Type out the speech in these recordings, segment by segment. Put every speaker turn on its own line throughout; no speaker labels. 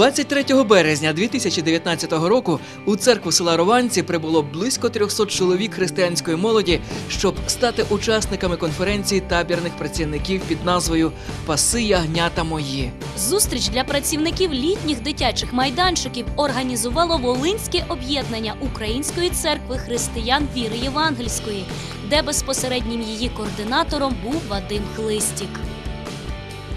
23 березня 2019 року у церкву села Рованці прибуло близько 300 чоловік християнської молоді, щоб стати учасниками конференції табірних працівників під назвою Паси ягнята мої.
Зустріч для працівників літніх дитячих майданчиків організувало Волинське об'єднання Української церкви християн віри євангельської, де безпосереднім її координатором був Вадим Хлистік.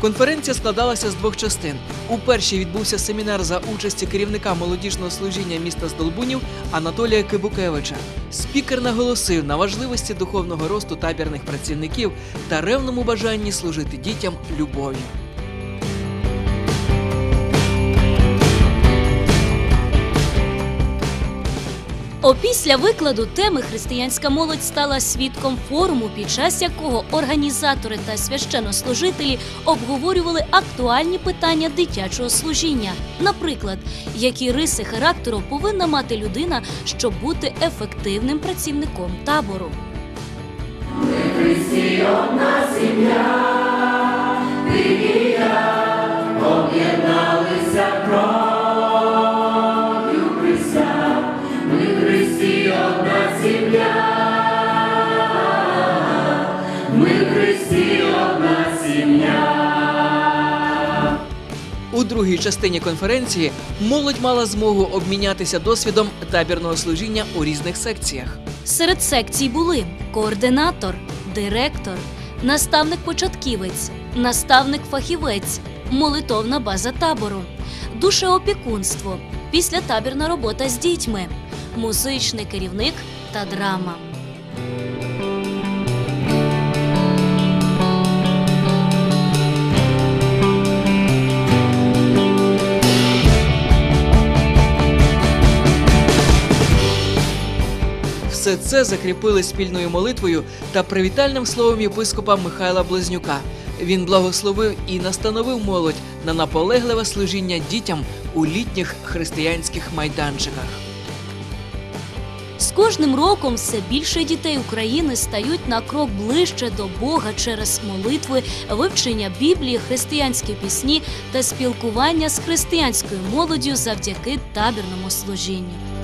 Конференція складалася з двох частин. У першій відбувся семінар за участі керівника молодіжного служіння міста Здолбунів Анатолія Кибукевича. Спікер наголосив на важливості духовного росту табірних працівників та ревному бажанні служити дітям любов'ю.
Опісля викладу теми християнська молодь стала свідком форуму, під час якого організатори та священнослужителі обговорювали актуальні питання дитячого служіння. Наприклад, які риси характеру повинна мати людина, щоб бути ефективним працівником табору.
У другій частині конференції молодь мала змогу обмінятися досвідом табірного служіння у різних секціях.
Серед секцій були координатор, директор, наставник-початківець, наставник-фахівець, молитовна база табору, душеопікунство, післятабірна робота з дітьми, музичний керівник та драма.
Все це закріпили спільною молитвою та привітальним словом єпископа Михайла Близнюка. Він благословив і настановив молодь на наполегливе служіння дітям у літніх християнських майданчиках.
З кожним роком все більше дітей України стають на крок ближче до Бога через молитви, вивчення Біблії, християнські пісні та спілкування з християнською молоддю завдяки табірному служінню.